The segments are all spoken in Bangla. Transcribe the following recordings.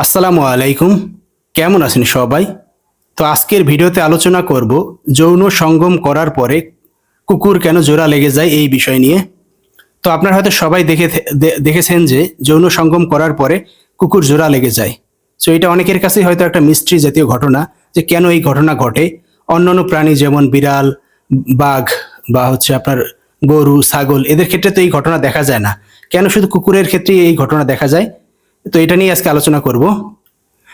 আসসালামু আলাইকুম। কেমন আছেন সবাই? তো আজকের ভিডিওতে আলোচনা করব যৌন সঙ্গম করার পরে কুকুর কেন জোড়া লেগে যায় এই বিষয় নিয়ে। তো আপনারা হয়তো সবাই দেখে দেখেছেন যে যৌন সঙ্গম করার পরে কুকুর জোড়া লেগে যায়। সো এটা অনেকের কাছেই হয়তো একটা মিস্ট্রি জাতীয় ঘটনা যে কেন এই ঘটনা ঘটে। অন্যান্য প্রাণী যেমন বিড়াল, বাঘ বা হচ্ছে আপনার গরু, ছাগল, এদের ক্ষেত্রে তো এই ঘটনা দেখা যায় না। কেন শুধু কুকুরের ক্ষেত্রেই এই ঘটনা দেখা যায়? তো এটা নিয়ে আজকে আলোচনা করব।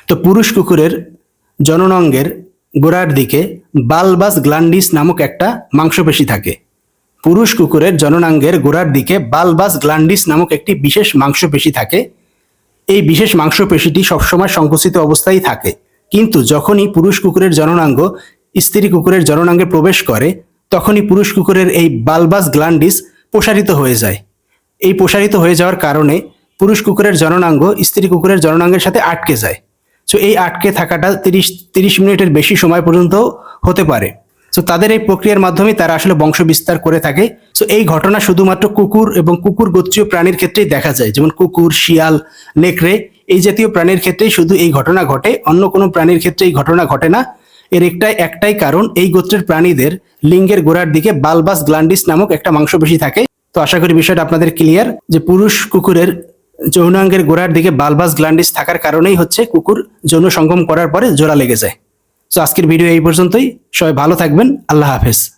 তো পুরুষ কুকুরের জননাঙ্গের গোড়ার দিকে বালবাস গ্ল্যান্ডিস নামক একটা মাংসপেশি থাকে। পুরুষ কুকুরের জননাঙ্গের গোড়ার দিকে বালবাস গ্ল্যান্ডিস নামক একটি বিশেষ মাংসপেশি থাকে। এই বিশেষ মাংসপেশিটি সবসময় সংকুচিত অবস্থায় থাকে। কিন্তু যখনই পুরুষ কুকুরের জননাঙ্গ স্ত্রী কুকুরের জননাঙ্গে প্রবেশ করে, তখনই পুরুষ কুকুরের এই বালবাস গ্ল্যান্ডিস প্রসারিত হয়ে যায়। এই প্রসারিত হয়ে যাওয়ার কারণে পুরুষ কুকুরের জননাঙ্গ, স্ত্রী কুকুরের জননাঙ্গের সাথে আটকে যায়। সো এই আটকে থাকাটা তিরিশ তিরিশ মিনিটের বেশি সময় পর্যন্ত হতে পারে। সো তাদের এই প্রক্রিয়ার মাধ্যমে তারা আসলে বংশ বিস্তার করে থাকে। সো এই ঘটনা শুধুমাত্র কুকুর এবং কুকুর গোত্রীয় প্রাণীর ক্ষেত্রেই দেখা যায়। যেমন কুকুর, শিয়াল, নেকড়ে, এই জাতীয় প্রাণীর ক্ষেত্রেই শুধু এই ঘটনা ঘটে, অন্য কোনো প্রাণীর ক্ষেত্রে এই ঘটনা ঘটে না। এর একটাই একটাই কারণ, এই গোত্রের প্রাণীদের লিঙ্গের গোড়ার দিকে বালবাস গ্লান্ডিস নামক একটা মাংসপেশি থাকে। তো আশা করি বিষয়টা আপনাদের ক্লিয়ার যে পুরুষ কুকুরের যৌনাঙ্গের গোড়ার দিকে বালবাস গ্ল্যান্ডিস থাকার কারণেই হচ্ছে কুকুর যৌন সঙ্গম করার পরে জোড়া লেগে যায়। তো আজকের ভিডিও এই পর্যন্তই। সবাই ভালো থাকবেন। আল্লাহ হাফেজ।